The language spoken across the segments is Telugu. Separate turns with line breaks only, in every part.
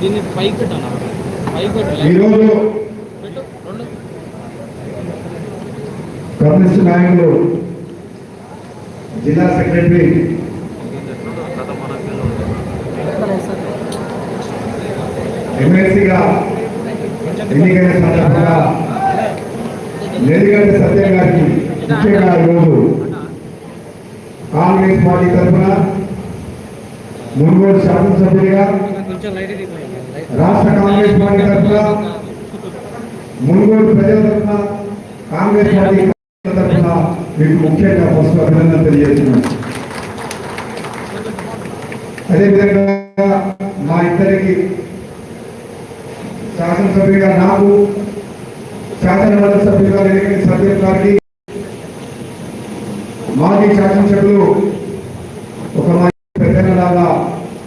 దీన్ని పైకి పెట్టాను పైకి పెట్టు
కమ్యూనిస్ట్ నాయకులు జిల్లా సెక్రటరీ ఎమ్మెల్సీగా ఎన్నికైన సందర్భంగా ఎందుకంటే సత్యం గారికి ముఖ్యంగా ఈరోజు కాంగ్రెస్ పార్టీ తరఫున మున్గోడు శాసనసభ్యుడిగా రాష్ట్ర కాంగ్రెస్ పార్టీ తరఫున మున్గోడు ప్రజల తరఫున కాంగ్రెస్ పార్టీ తరఫున మీకు ముఖ్యంగా ఫస్ట్ అభినందన తెలియజేస్తున్నాను. అదేవిధంగా మా ఇద్దరికి శాసనసభ్యుడిగా నాకు శాసనమండలి సభ్యులుగా ఎన్నికైన సభ్యుల గారికి మాజీ శాసనసభ్యులు ఒక మాజీ పెద్దలాగా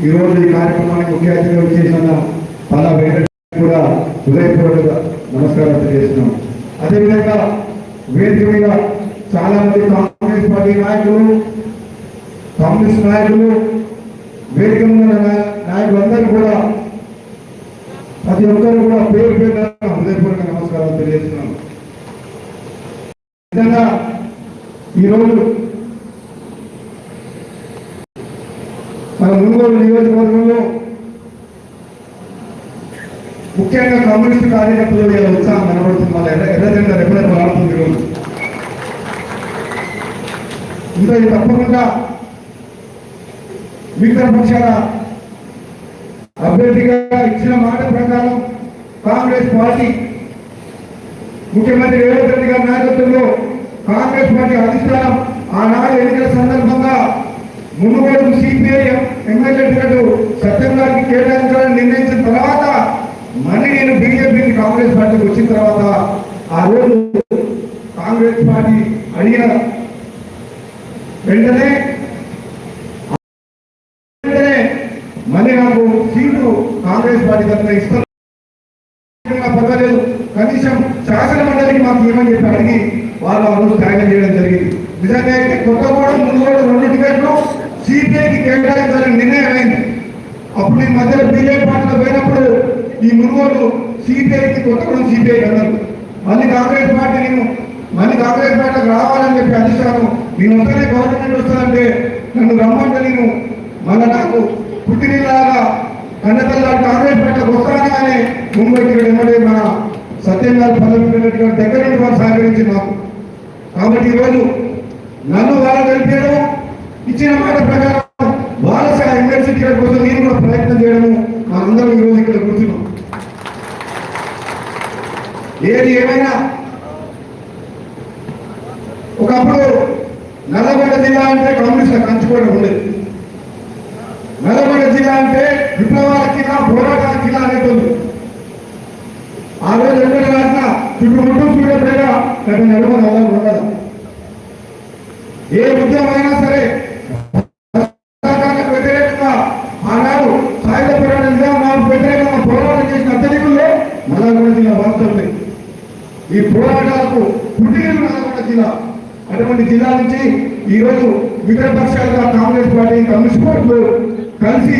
ఈరోజు ఈ కార్యక్రమానికి ముఖ్య అతిథిగా చేసిన పల్లా వెంకట కూడా హృదయపూర్వక నమస్కారం తెలియజేస్తున్నాం. అదేవిధంగా వేదిక మీద చాలా మంది కాంగ్రెస్ పార్టీ నాయకులు కాంగ్రెస్ నాయకులు వేదిక మీద నాయకులందరూ కూడా ప్రతి ఒక్కరు కూడా పేరు పేరు హృదయపూర్వక నమస్కారాలు తెలియజేస్తున్నాను. నిజంగా ఈరోజు మన మునుగోడు నియోజకవర్గంలో ముఖ్యంగా కమ్యూనిస్ట్ కార్యకర్తలు ఉత్సాహం కనబడుతుంది. వాళ్ళ ఎర్రజెండా ఎప్పుడైనా మారుతుంది ఈరోజు ఇంకా ఇది తప్పకుండా మిగతా పక్షాల అభ్యర్థిగా ఇచ్చిన మాట ప్రకారం కాంగ్రెస్ పార్టీ ముఖ్యమంత్రి రేవంత్ రెడ్డి గారి నాయకత్వంలో కాంగ్రెస్ పార్టీ అధిష్టానం ఆనాడు ఎన్నికల సందర్భంగా Munugode CPI MLA ticket Satyam గారికి కేటాయించాలని నిర్ణయించిన తర్వాత మళ్ళీ నేను బీజేపీ కాంగ్రెస్ పార్టీకి వచ్చిన తర్వాత ఆ రోజు కాంగ్రెస్ పార్టీ అడిగిన వెంటనే వెంటనే మళ్ళీ నాకు సీటు కాంగ్రెస్ పార్టీ తరఫున ఇస్తాను. పర్వాలేదు కనీసం శాసన మండలికి మాకు ఏమని చెప్పి అడిగి వాళ్ళు ఆ రోజు త్యాగం చేయడం జరిగింది. నిజంగా అయితే కొత్తగూడెం ముందుగూడెం రెండు టికెట్లు సిపిఐకి కేటాయించాలని నిర్ణయం అయింది. అప్పుడు ఈ మధ్యలో బీజేపీ పార్టీలో పోయినప్పుడు ఈ మునుగోడు సిపిఐకి కొత్తగూడెం సిపిఐ అన్నారు మళ్ళీ కాంగ్రెస్ పార్టీ నేను మళ్ళీ కాంగ్రెస్ పార్టీకి రావాలని చెప్పి అధిష్టానం నేను వస్తేనే గవర్నమెంట్ వస్తుందంటే నన్ను రమ్మంటే నేను మళ్ళీ నాకు పుట్టినలాగా కన్నతల్లా కాంగ్రెస్ పార్టీకి వస్తానని ముంబైకి వెంబడి మన సత్యం గారు పదవి దగ్గర నుండి వారు సహకరించి మాకు. కాబట్టి ఈరోజు నన్ను వాళ్ళు గెలిపేయడం ఇచ్చిన మాట ప్రకారం వాళ్ళ ఎమ్మెల్సీ టికెట్ కోసం నేను కూడా ప్రయత్నం చేయడము మనందరం ఈరోజు ఇక్కడ కూర్చున్నాం. ఏది ఏమైనా ఒకప్పుడు నల్లగొండ జిల్లా అంటే కమ్యూనిస్టుల కంచుకోవడం ఉండేది. నల్లగొండ జిల్లా అంటే విప్లవాల జిల్లా పోరాటాల జిల్లా అనేది ఆ రోజు ఎక్కడ రాసిన చుట్టుముట్టు చూడకుండా గత నలుగురు అలా ఉండదు ఏ ఉద్యమైనా సరే వ్యతిరేకంగా ఆనాడు సాయుధ పోరాట నిజామాబాద్ వ్యతిరేకంగా పోరాటం చేసిన అత్యధికుల్లో నల్లగొండ జిల్లా వాస్తవం ఈ పోరాటాలకు పుట్టిన నల్లగొండ జిల్లా. అటువంటి జిల్లా నుంచి ఈరోజు మిత్రపక్షాలుగా కాంగ్రెస్ పార్టీ కమ్యూనిస్ట్ పార్టీలు కలిసి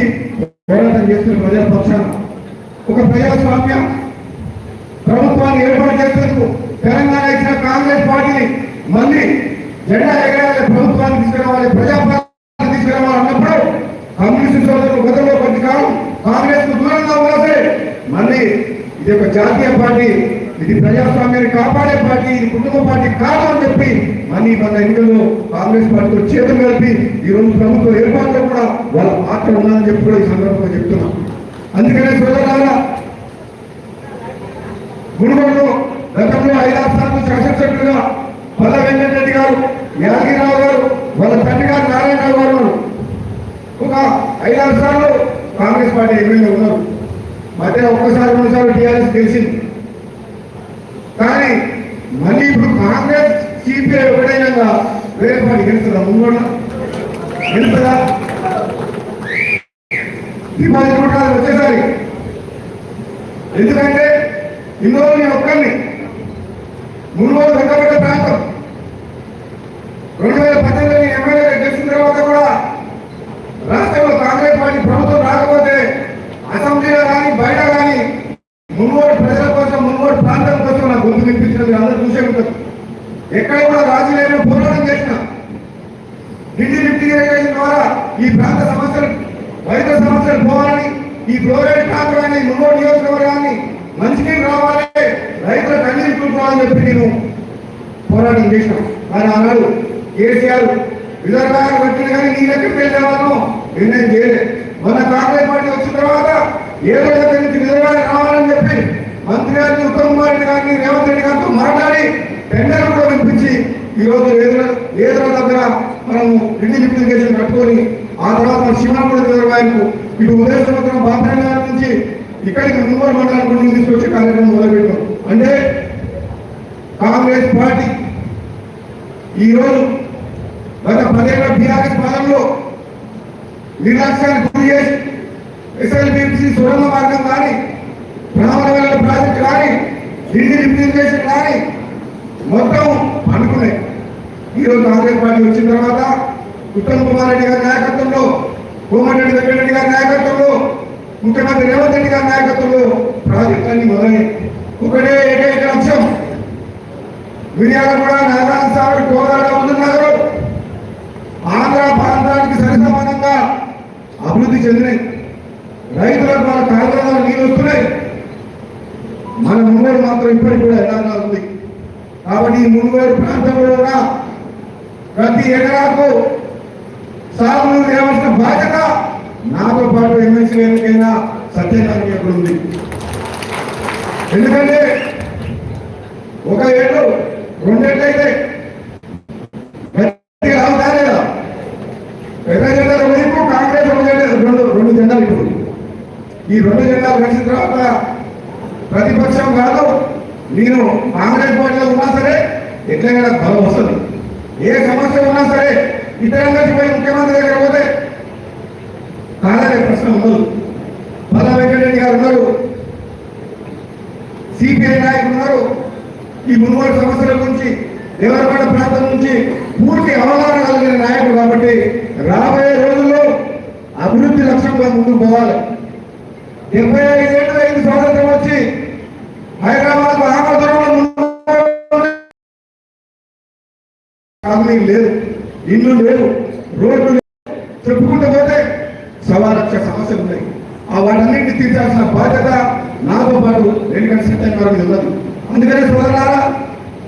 పోరాటం చేస్తున్న ప్రజల పక్షాన ఒక ప్రజాస్వామ్య ప్రభుత్వాన్ని ఏర్పాటు చేసేందుకు తెలంగాణ ఇచ్చిన కాంగ్రెస్ పార్టీని మళ్ళీ జెండా ఎగరాలి ప్రభుత్వాన్ని తీసుకురావాలి ప్రజాపాలన తీసుకురావాలి అన్నప్పుడు కమ్యూనిస్ట్ సోదరులు గతంలో కొంత కాలం కాంగ్రెస్కు దూరంగా ఉండాలి మళ్ళీ ఇది ఒక జాతీయ పార్టీ ఇది ప్రజాస్వామ్యాన్ని కాపాడే పార్టీ ఇది కుటుంబ పార్టీ కాదు అని చెప్పి మళ్ళీ మన ఎన్నికల్లో కాంగ్రెస్ పార్టీతో చేతులు కలిపి ఈ రోజు ప్రభుత్వ ఏర్పాట్లో కూడా వాళ్ళ పాత్ర ఉందని చెప్పి కూడా ఈ సందర్భంగా చెప్తున్నాం. అందుకనే సోదరులారా గురువులు గతంలో ఐదారు సార్లు శాసనసభ్యులుగా పల్ల వెంకటరెడ్డి గారు యాదగిరిరావు గారు వాళ్ళ తండ్రి గారు నారాయణరావు గారు ఒక ఐదారు సార్లు కాంగ్రెస్ పార్టీ ఎమ్మెల్యే ఉన్నారు. మధ్య ఒక్కసారి రెండుసార్లు టీఆర్ఎస్ గెలిచింది. కానీ మళ్ళీ ఇప్పుడు కాంగ్రెస్ సిపిఐ ఒకటైనా వేరే పార్టీ గెలుస్తుందా? ముందు గెలుస్తుందా? డిపాజిట్ కూడా వచ్చేసరి. ఎందుకంటే ఇందులో నేను ఒక్కరిని మూడు రోజులు వెంకబెట్ట ప్రాంతం రెండు వేల పద్దెనిమిది ఎమ్మెల్యేగా గెలిచిన తర్వాత కూడా రాష్ట్రంలో కాంగ్రెస్ పార్టీ ప్రభుత్వం రాకపోతే అసెంబ్లీలో కానీ బయట గొంతు వినిపించినది అందరూ చూసే ఉంటారు. ఎక్కడ కూడా రాజీ లేని పోరాటం చేసిన ఢిల్లీ లిఫ్ట్ ఇరిగేషన్ ద్వారా ఈ ప్రాంత సమస్యలు రైతుల సమస్యలు పోవాలని ఈ ఫ్లోరైడ్ ప్రాంతాన్ని మునుగోడు నియోజకవర్గాన్ని మంచినీళ్ళు రావాలి రైతుల కన్నీరు చూసుకోవాలని చెప్పి నేను పోరాటం చేసినాం. కానీ అన్నాడు కేసీఆర్ విదర్భాన్ని పెట్టింది కానీ నీ లెక్క పెళ్ళేవాళ్ళం నిర్ణయం చేయలేదు మొన్న కాంగ్రెస్ పార్టీ వచ్చిన తర్వాత ఏదో దగ్గర నుంచి విదర్భాన్ని రావాలని చెప్పి మంత్రి గారిని ఉత్తమ్ కుమార్ రెడ్డి గారిని రేవంత్ రెడ్డి గారితో మాట్లాడి టెండర్ కూడా వినిపించి ఈరోజు రోజు ఏదో ఏదో దగ్గర మనం ఢిల్లీ కట్టుకొని ఆ తర్వాత మన శివనాపురం ఇటు ఉదయ సముద్రం గారి నుంచి ఇక్కడికి ముంబై మండలం గురించి తీసుకొచ్చే కార్యక్రమం మొదలుపెట్టాం. అంటే కాంగ్రెస్ పార్టీ ఈరోజు గత పదేళ్ళ బీఆర్ఎస్ పాలనలో నిర్లక్ష్యానికి గురి చేసి ఎస్ఎల్బిసి సురంగ మార్గం కానీ బ్రాహ్మణ ప్రాజెక్ట్ కానీ డిజిటల్ రిప్రజెంటేషన్ కానీ మొత్తం అనుకున్నాయి. ఈరోజు కాంగ్రెస్ పార్టీ వచ్చిన తర్వాత ఉత్తమ్ కుమార్ రెడ్డి గారి నాయకత్వంలో కోమటిరెడ్డి వెంకటరెడ్డి గారి నాయకత్వంలో ముఖ్యమంత్రి రేవంత్ రెడ్డి గారి నాయకత్వంలో ప్రాజెక్టులన్నీ మొదలైనవి ఒకటే ఏకైక లక్ష్యం. మిర్యాల కూడా నారాయణ సాగర్ కోదాడ ఉంటున్నారు ఆంధ్ర ప్రాంతానికి సరి సమానంగా అభివృద్ధి చెందినాయి. రైతులకు మన కాలువలో నీళ్ళు వస్తున్నాయి. మన మునుగోడు మాత్రం ఇప్పటికి కూడా ఎలాగా ఉంది. కాబట్టి ఈ మునుగోడు ప్రాంతంలో ఉన్న ప్రతి ఎకరాకు సాగులు తేవలసిన బాధ్యత నాతో పాటు ఎమ్మెల్సీ ఎన్నికైనా సత్యనారాయణ ఎప్పుడు ఉంది. ఎందుకంటే ఒక ఏడు రెండేళ్ళైతే గట్టిగా జెండాలు వైపు కాంగ్రెస్ రెండు రెండు జెండాలు ఇప్పుడు ఈ రెండు జెండాలు కలిసిన తర్వాత ప్రతిపక్షం కాదు నేను కాంగ్రెస్ పార్టీలో ఉన్నా సరే ఎట్లయినా బలం వస్తుంది. ఏ సమస్య ఉన్నా సరే ఇతరంగా ముఖ్యమంత్రి దగ్గర పోతే కాదనే ప్రశ్న ఉండదు. పల్లా వెంకటరెడ్డి గారు ఉన్నారు. సిపిఐ నాయకులు ఉన్నారు. ఈ మునుగోడు సమస్యల గురించి దేవరపేట ప్రాంతం నుంచి పూర్తి అవగాహన కలిగిన నాయకుడు కాబట్టి రాబోయే రోజుల్లో అభివృద్ధి లక్ష్యంగా ముందుకు పోవాలి. డెబ్బై ఐదేళ్ళు ఐదు స్వాతంత్రం వచ్చి హైదరాబాద్ ఆమోదరంలో కంపెనీ లేదు. ఇల్లు లేవు. రోడ్లు లేవు. చెప్పుకుంటూ పోతే సవా సమస్యలు ఉన్నాయి. ఆ వాటన్నింటినీ తీర్చాల్సిన బాధ్యత నాతో పాటు వెనుకటి సత్యం గారి మీద ఉన్నది. అందుకనే సోదరారా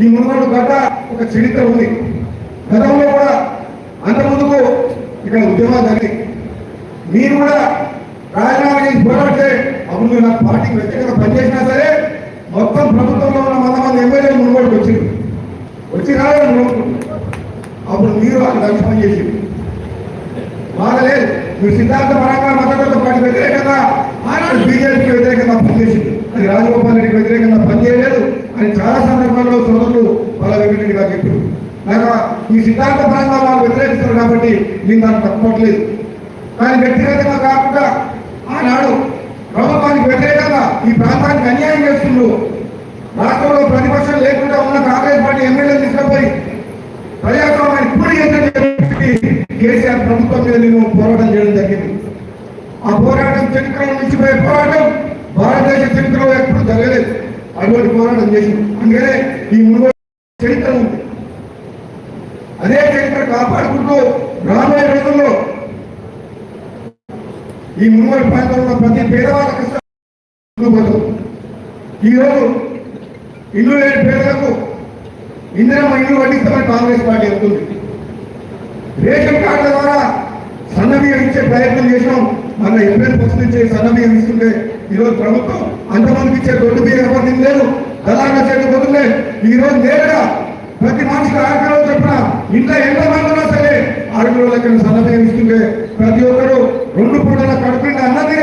ఈ మునుగోడు గడ్డ ఒక చరిత్ర ఉంది. గతంలో కూడా అంతకుముందుకు ఇక్కడ ఉద్యమాలు జరిగి మీరు కూడా రాజీనామా చేసి పోరాడితే అప్పుడు మీరు నాకు పార్టీకి వ్యతిరేకంగా పనిచేసినా సరే మొత్తం ప్రభుత్వంలో ఉన్న వంద మంది ఎమ్మెల్యేలు మునుగోడుకు వచ్చారు వచ్చి రాలేదు మునుగోడు. అప్పుడు మీరు వాళ్ళు దర్శనం చేసి బాగలేదు. మీరు సిద్ధాంత పరంగా మద్దతుతో పాటు వ్యతిరేకంగా ఆనాడు బీజేపీకి వ్యతిరేకంగా పనిచేసింది అది రాజగోపాల్ రెడ్డికి వ్యతిరేకంగా పనిచేయలేదు అని చాలా సందర్భాల్లో సోదరులు వాళ్ళ వెంకటరెడ్డి గారు చెప్పారు. నాకు ఈ సిద్ధాంత పరంగా వాళ్ళు వ్యతిరేకిస్తారు కాబట్టి నేను దాన్ని తప్పట్లేదు కానీ వ్యక్తిగతంగా కాకుండా ఆనాడు ప్రభుత్వానికి వ్యతిరేకంగా ఈ ప్రాంతానికి అన్యాయం చేస్తుండ్రు రాష్ట్రంలో ప్రతిపక్షం లేకుండా ఉన్న కాంగ్రెస్ పార్టీ ఎమ్మెల్యేలు తీసుకుపోయి ప్రజాస్వామ్యాన్ని పూరి చేసిన కేసీఆర్ ప్రభుత్వం మీద మేము పోరాటం చేయడం జరిగింది. ఆ పోరాటం చరిత్రలో నిలిచిపోయే పోరాటం భారతదేశ చరిత్రలో ఎప్పుడు జరగలేదు. అటువంటి పోరాటం చేసింది. అందుకనే ఈ మూడు చరిత్ర ఉంది. అదే చరిత్ర కాపాడుకుంటూ రాబోయే రోజుల్లో ఈ మునుగోడు ప్రాంతంలో ప్రతి పేదవాళ్ళ కష్టం ఈరోజు ఇల్లు లేని పేదలకు ఇందిరమ్మ ఇల్లు వడ్డిస్తామని కాంగ్రెస్ పార్టీ అవుతుంది రేషన్ కార్డుల ద్వారా సన్నబియ్యం ఇచ్చే ప్రయత్నం చేసినాం. మన ఏప్రిల్ ఫస్ట్ నుంచి సన్నబియ్యం ఇస్తుంటే ఈరోజు ప్రభుత్వం అంతమందికి ఇచ్చే దొడ్డు బియ్యం ఎవరిది లేదు. దళాల చేతి బదులే ఈరోజు నేరుగా ప్రతి మనిషికి ఆరు చెప్పిన ఇంట్లో ఎంత మంది ఉన్నా సరే ఆరు కిలోల లెక్కన సన్నబియ్యం ఇస్తుంటే ప్రతి ఒక్కరు రెండు పూటల కడుపుండి అన్నది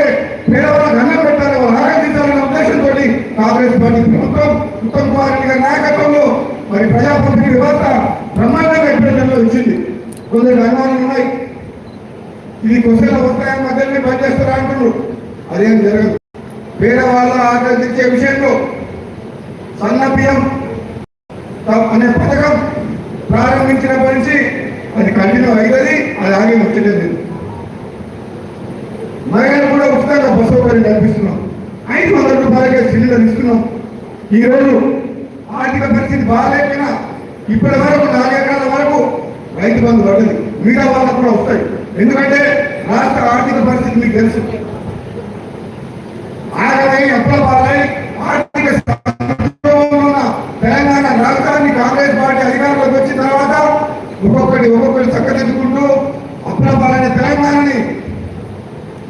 పేదవాళ్ళకి అన్నం పెట్టాలి వాళ్ళు ఆరాధించాలనే ఉద్దేశంతో కాంగ్రెస్ పార్టీ ప్రభుత్వం ఉత్తమ్ కుమార్ నాయకత్వంలో మరి ప్రజా వ్యవస్థ కొన్ని రంగాలు ఉన్నాయి. ఇది కొసల వస్తాయని మధ్యలో పనిచేస్తారా అంటున్నారు. అదేం జరగదు. పేదవాళ్ళ ఆకర్షించే తెచ్చే విషయంలో సన్న బియ్యం అనే పథకం ప్రారంభించినప్పటి నుంచి అది కంటిన్యూ అవుతుంది అది ఆగి వచ్చలేదు మహిళలు కూడా ఉచితంగా బస్సు సౌకర్యం కల్పిస్తున్నాం. ఐదు వందల రూపాయలకే సిలిండర్ ఇస్తున్నాం. ఈరోజు ఆర్థిక పరిస్థితి బాగాలేకపోయినా ఇప్పటి వరకు నాలుగెకరాల వరకు రైతు బంధు పడ్డది మిగతా వాళ్ళకు కూడా వస్తాయి. ఎందుకంటే రాష్ట్ర ఆర్థిక పరిస్థితి మీకు తెలుసు. ఆయన అప్పుల పాలై ఆర్థిక తెలంగాణ రాష్ట్రాన్ని కాంగ్రెస్ పార్టీ అధికారంలోకి వచ్చిన తర్వాత ఒక్కొక్కటి ఒక్కొక్కటి చక్కదిద్దుకుంటూ అప్పుల పాలైన తెలంగాణని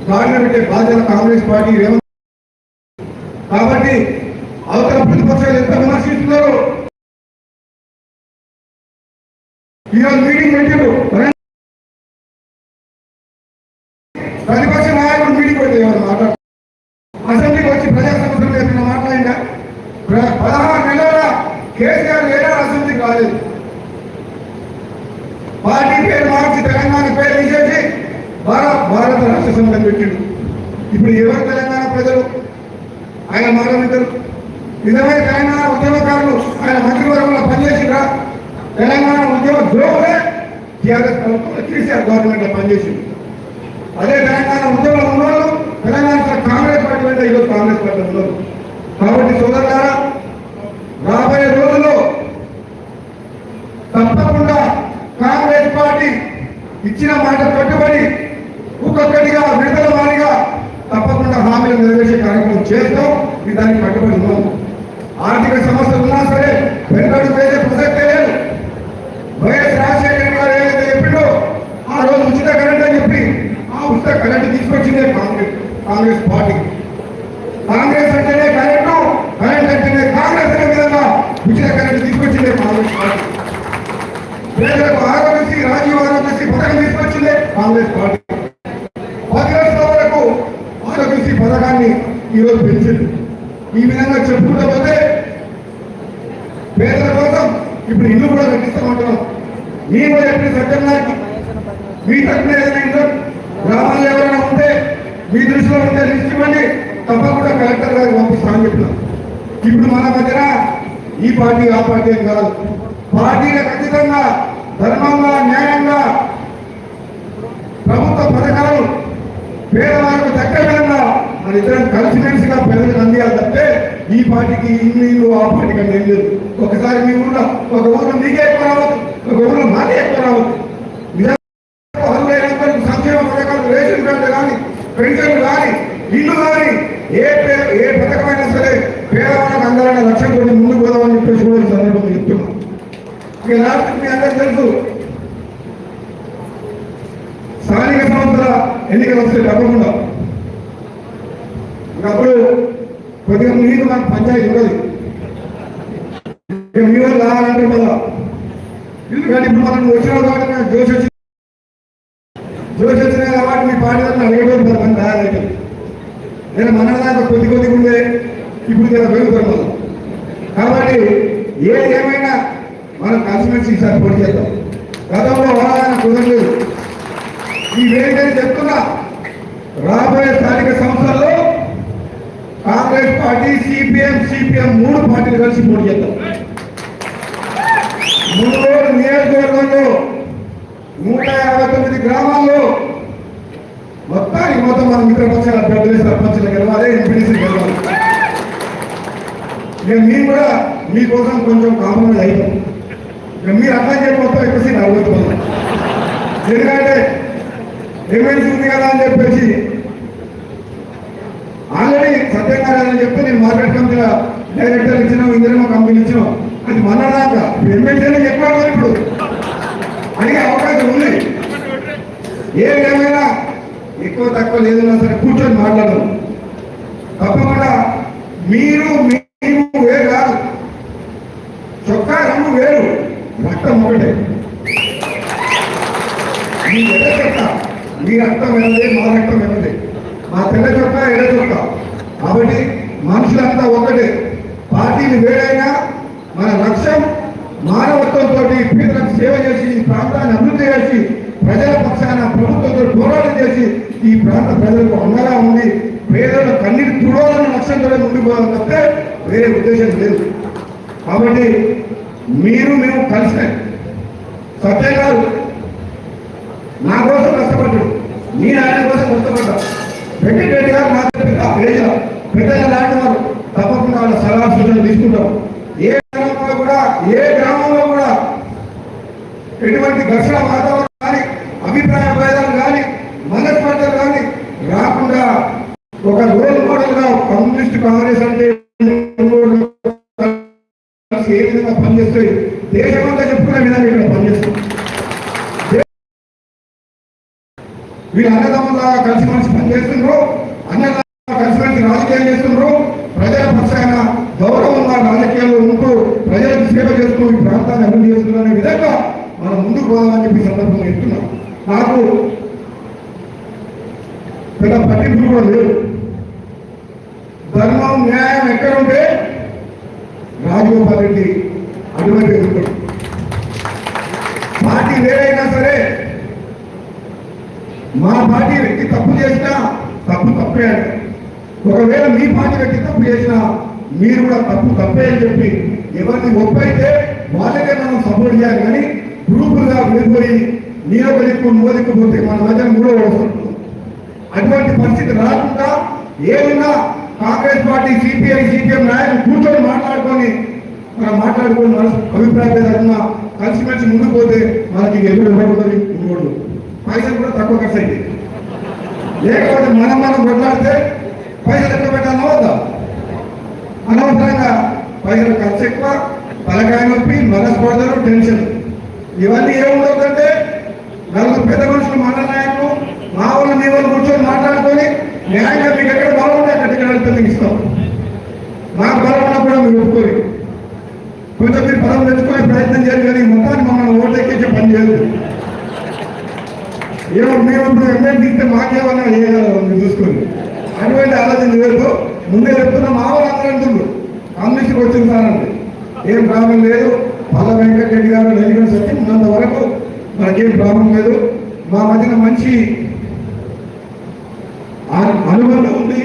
గాడిన పెట్టే బాధ్యత కాంగ్రెస్ పార్టీ రేవంత్. కాబట్టి ఈరోజు మీటింగ్ పెట్టారు ప్రతిపక్ష నాయకుడు మీటింగ్ పెడితే ఎవరు మాట్లాడు అసెంబ్లీకి వచ్చి ప్రజా సమస్యలు ఏమైనా మాట్లాడిందా పదహారు నెలల కేసీఆర్ లేదా అసెంబ్లీకి రాలేదు. పార్టీ పేరు మార్చి తెలంగాణ పేరు తీసేసి భారత భారత రాష్ట్ర సమితి పెట్టిండు. ఇప్పుడు ఎవరు తెలంగాణ ప్రజలు? ఆయన మాట్లాడతారు నిజమైన తెలంగాణ ఉద్యమకారులు ఆయన మంత్రివర్గంలో పనిచేసిండ్రా? తెలంగాణ ఉద్యమ ద్రోహులే టీఆర్ఎస్ ప్రభుత్వం కేసీఆర్ గవర్నమెంట్ పనిచేసింది అదే తెలంగాణ ఉద్యమంలో ఉన్నారు తెలంగాణ కాంగ్రెస్ పార్టీ అంటే ఈరోజు కాంగ్రెస్ పార్టీ ఉన్నారు కాబట్టి సోదరులారా రాబోయే రోజుల్లో తప్పకుండా కాంగ్రెస్ పార్టీ ఇచ్చిన మాట కట్టుబడి ఒక్కొక్కటిగా విడుదల వారిగా తప్పకుండా హామీలు నెరవేర్చే కార్యక్రమం చేస్తాం. ఇది దానికి కట్టుబడి ఉన్నాం. ఆర్థిక సమస్యలు ఉన్నా సరే వెనుకడు ప్రసక్తే లేదు వైఎస్ రాజశేఖర గారు ఏదైతే చెప్పిండో ఆ రోజు ఉచిత కరెంట్ అని చెప్పి ఆ ఉచిత కరెంట్ తీసుకొచ్చిందే కాంగ్రెస్ కాంగ్రెస్ పార్టీ. కాంగ్రెస్ అంటేనే కరెంటు కరెంట్ అంటేనే కాంగ్రెస్ అనే విధంగా ఉచిత కరెంట్ తీసుకొచ్చిందే కాంగ్రెస్ పార్టీ. పేదలకు ఆరోగ్యశ్రీ రాజీవ్ ఆరోగ్యశ్రీ పథకం తీసుకొచ్చిందే కాంగ్రెస్ పార్టీ. పది లక్షల వరకు ఆరోగ్యశ్రీ పథకాన్ని ఈరోజు పెంచింది. ఈ విధంగా చెప్పుకుంటూ పోతే పేదల కోసం ఇప్పుడు ఇల్లు కూడా కట్టిస్తామంటున్నాం. మీ ఎప్పుడు చెప్పిన సత్యం మీ తరఫున ఏదైనా గ్రామాలు ఎవరైనా ఉంటే మీ దృష్టిలో ఉంటే లిస్ట్ ఇవ్వండి. తప్పకుండా కలెక్టర్ గారికి పంపిస్తామని చెప్పినాం. ఇప్పుడు మన దగ్గర ఈ పార్టీ ఆ పార్టీ అని కాదు. పార్టీలకు ఖచ్చితంగా ధర్మంగా న్యాయంగా ప్రభుత్వ పథకాలు పేదవారికి తగ్గ విధంగా మన ఇద్దరం కలిసిమెలిసిగా ప్రజలకు అందియాలి తప్పితే ఈ పార్టీకి ఇల్లు ఆ పార్టీకి అంటే ఏం లేదు. ఒకసారి మీ ఊళ్ళో ఒక ఊరు మీకే ఎక్కువ రావచ్చు ఒక ఊళ్ళో మాకే ఎక్కువ రావచ్చు నిజంగా అర్హులైనందరికీ సంక్షేమ పథకాలు రేషన్ కార్డు కానీ కానీ ఇల్లు కానీ ఏ పే- ఏ పథకమైనా సరే పేదవాళ్ళకి అందాలనే లక్ష్యం కొన్ని ముందుకు పోదామని చెప్పేసి కూడా సందర్భంగా చెప్తున్నాం. ఇక లాస్ట్ మీ అందరికీ తెలుసు స్థానిక సంస్థల ఎన్నికలు వస్తే తప్పకుండా ఒకప్పుడు కొద్దిగా మీకు మాకు పంచాయతీ ఉండదు మీ వాళ్ళు రావాలంటే మళ్ళా ఎందుకంటే ఇప్పుడు మనం వచ్చిన కాబట్టి జోష్ వచ్చి జోష్ వచ్చినా కాబట్టి మీ పార్టీ వాళ్ళని అడగడం నేను మన దాకా కొద్ది కొద్దిగా ఉండే ఇప్పుడు ఇలా పెరుగుతారు కాబట్టి ఏది ఏమైనా మనం కలిసిమెలిసి ఈసారి పోటీ చేద్దాం. గతంలో వాళ్ళని కుదరలేదు. ఈ వేదికని చెప్తున్నా రాబోయే స్థానిక సంస్థల్లో కాంగ్రెస్ పార్టీ సిపిఎం సిపిఎం మూడు పార్టీలు కలిసి పోటీ చేద్దాం. మూడు నియోజకవర్గంలో నూట యాభై తొమ్మిది గ్రామాల్లో మొత్తానికి మొత్తం మన మిత్ర మిత్రపక్షాల అభ్యర్థులు సర్పంచులు గెలవాలి ఎంపీడీసీ గెలవాలి. ఇక మీరు కూడా మీకోసం కొంచెం కాంప్రమైజ్ అయిపోతాం ఇక మీరు అర్థం చేయకపోతే ఎక్కువ సీట్ అడుగుతున్నాం ఎందుకంటే ఎమ్మెల్సీ ఉంది కదా అని చెప్పేసి ఆల్రెడీ సత్యనారాయణ చెప్తే నేను మార్కెట్ కంపెనీల డైరెక్టర్ ఇచ్చినాం ఇందిరమ్మ కంపెనీ ఇచ్చినాం. అది మన దాకా ఎమ్మెల్యేనే చెప్పాడు ఇప్పుడు. అడిగే అవకాశం ఉంది. ఏది ఏమైనా ఎక్కువ తక్కువ లేదన్నా సరే కూర్చొని మాట్లాడడం తప్పకుండా మీరు మీరు వేరు కాదు. చొక్కా రంగు వేరు రక్తం ఒకటే. మీ ఎడ చొక్క మీ రక్తం వెళ్ళదే మా రక్తం వెళ్ళదే మా తెల్ల చొక్కా ఎడ చొక్క. కాబట్టి మనుషులంతా ఒకటే. పార్టీలు వేరైనా మన లక్ష్యం మానవత్వంతో పేదలకు సేవ చేసి ఈ ప్రాంతాన్ని అభివృద్ధి చేసి ప్రజల పక్షాన ప్రభుత్వంతో పోరాటం చేసి ఈ ప్రాంత ప్రజలకు అండగా ఉంది పేదల కన్నీటి తుడవాలన్న లక్ష్యంతో ముందుకు పోవాలని తప్పితే వేరే ఉద్దేశం లేదు. కాబట్టి మీరు మేము కలిసే. సత్యం గారు నా కోసం కష్టపడ్డాడు. నేను ఆయన కోసం కష్టపడ్డా వెంకటరెడ్డి గారు నా పెద్ద పేజ పెద్దగా లాంటి వారు తప్పకుండా వాళ్ళ సలహా సూచనలు తీసుకుంటాం ఏ గ్రామంలో కూడా ఏ గ్రామంలో కూడా ఎటువంటి ఘర్షణ వాతావరణం కానీ అభిప్రాయ భేదాలు కానీ మనస్పర్ధలు కానీ రాకుండా ఒక రోల్ మోడల్గా కమ్యూనిస్ట్ కాంగ్రెస్ అంటే ఏ విధంగా పనిచేస్తాయి. దేశమంతా చెప్పుకునే విధంగా ఇక్కడ పనిచేస్తాం వీళ్ళు అన్నదమ్ములాగా కలిసిమెలిసి పనిచేస్తున్నారు. అన్నలాగా కలిసిమెలిసి రాజకీయాలు చేస్తున్నారు. ప్రజల పక్షాన గౌరవంగా రాజకీయాల్లో ఉంటూ ప్రజలకు సేవ చేస్తూ ఈ ప్రాంతాన్ని అభివృద్ధి చేస్తున్నారు విధంగా మనం ముందుకు పోదామని చెప్పి సందర్భంగా చెప్తున్నాం. నాకు పెద్ద పట్టింపులు కూడా లేదు ధర్మం న్యాయం ఎక్కడ ఉంటే రాజగోపాల్ రెడ్డి అటువంటి ఉంటాడు పార్టీ వేరైనా సరే మా పార్టీ వ్యక్తి తప్పు చేసినా తప్పు తప్పే ఒకవేళ మీ పార్టీ వ్యక్తి తప్పు చేసినా మీరు కూడా తప్పు తప్పే అని చెప్పి ఎవరిని ఒప్పైతే వాళ్ళకే మనం సపోర్ట్ చేయాలి. కానీ గ్రూపులుగా విడిపోయి నేను ఒక దిక్కు నువ్వు దిక్కు పోతే మన మధ్య మూడో అటువంటి పరిస్థితి రాకుండా ఏమైనా కాంగ్రెస్ పార్టీ సిపిఐ సిపిఎం నాయకులు కూర్చొని మాట్లాడుకొని మనం మాట్లాడుకొని మన అభిప్రాయం ఏదన్నా కలిసిమెలిసి ముందుకు పోతే మనకి ఎప్పుడు ఇవ్వకూడదు ఇవ్వకూడదు పైసలు కూడా తక్కువ ఖర్చు అయింది లేకపోతే మనం మనం కొట్లాడితే పైసలు ఎక్కడ పెట్టాలో వద్దా అనవసరంగా పైసలు ఖర్చు ఎక్కువ తలకాయ నొప్పి మనస్పర్ధలు టెన్షన్. ఇవన్నీ ఏముండదంటే నలుగురు పెద్ద మనుషులు మన నాయకులు మా వాళ్ళు మీ వాళ్ళు కూర్చొని మాట్లాడుకొని న్యాయంగా మీకు ఎక్కడ బాగుంటుంది అక్కడ మీకు ఇస్తాం మా బలం కూడా మీరు ఒప్పుకోరు. కొంచెం మీరు బలం తెచ్చుకునే ప్రయత్నం చేయాలి కానీ మొత్తాన్ని మమ్మల్ని ఓటెక్కించే పని చేయదు. ఏమో మేము ఇప్పుడు ఎమ్మెల్యే తీస్తే మాకేమన్నా చేయాలి చూసుకొని అటువంటి ఆలోచన లేదు ముందే చెప్తున్నా మా వాళ్ళు అందరూ అంటుండ్రు కమ్యూనిస్ట్కి వచ్చింది ఏం ప్రాబ్లం లేదు. పల్ల వెంకటరెడ్డి గారు నెల్లిగొండ సత్యం ఉన్నంత వరకు మనకేం ప్రాబ్లం లేదు. మా మధ్యన మంచి ఆ- అనుబంధం ఉంది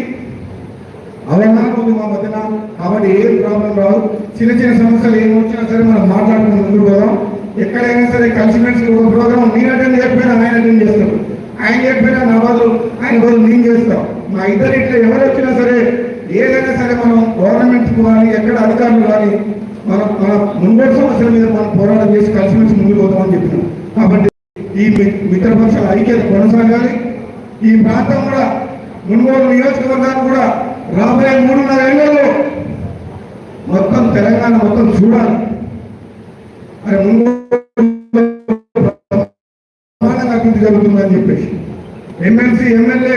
అవగాహన ఉంది మా మధ్యన కాబట్టి ఏం ప్రాబ్లం రాదు. చిన్న చిన్న సమస్యలు ఏమి వచ్చినా సరే మనం మాట్లాడుకుని ముందుకు పోదాం. ఎక్కడైనా సరే కలిసిమెలిసి ఒక ప్రోగ్రామ్ నేను అటెండ్ చేయకపోయినా ఆయన అటెండ్ చేస్తాం ఆయన చెప్పినా నా బదులు ఆయన బదులు నేను చేస్తాం. మా ఇద్దరు ఇట్లా ఎవరు వచ్చినా సరే ఏదైనా సరే మనం గవర్నమెంట్ కానీ ఎక్కడ అధికారులు కానీ మనం మన ముందటి సమస్యల మీద మనం పోరాటం చేసి కలిసిమెలిసి ముందుకు పోతామని చెప్పినాం. కాబట్టి ఈ మి- మిత్రపక్షాల ఐక్యత కొనసాగాలి. ఈ ప్రాంతం కూడా మునుగోలు నియోజకవర్గాన్ని కూడా రాబోయే మూడున్నర ఏళ్ళలో మొత్తం తెలంగాణ మొత్తం చూడాలి. అది ముందు అభివృద్ధి జరుగుతుందని చెప్పేసి. ఎమ్మెల్సీ ఎమ్మెల్యే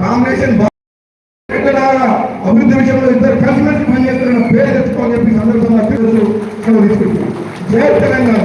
కాంబినేషన్ అభివృద్ధి విషయంలో ఇద్దరు కలిసిమెలిసి పనిచేస్తున్న పేరు తెచ్చుకోవాలని చెప్పి సందర్భంగా తెలుసు తెలంగాణ.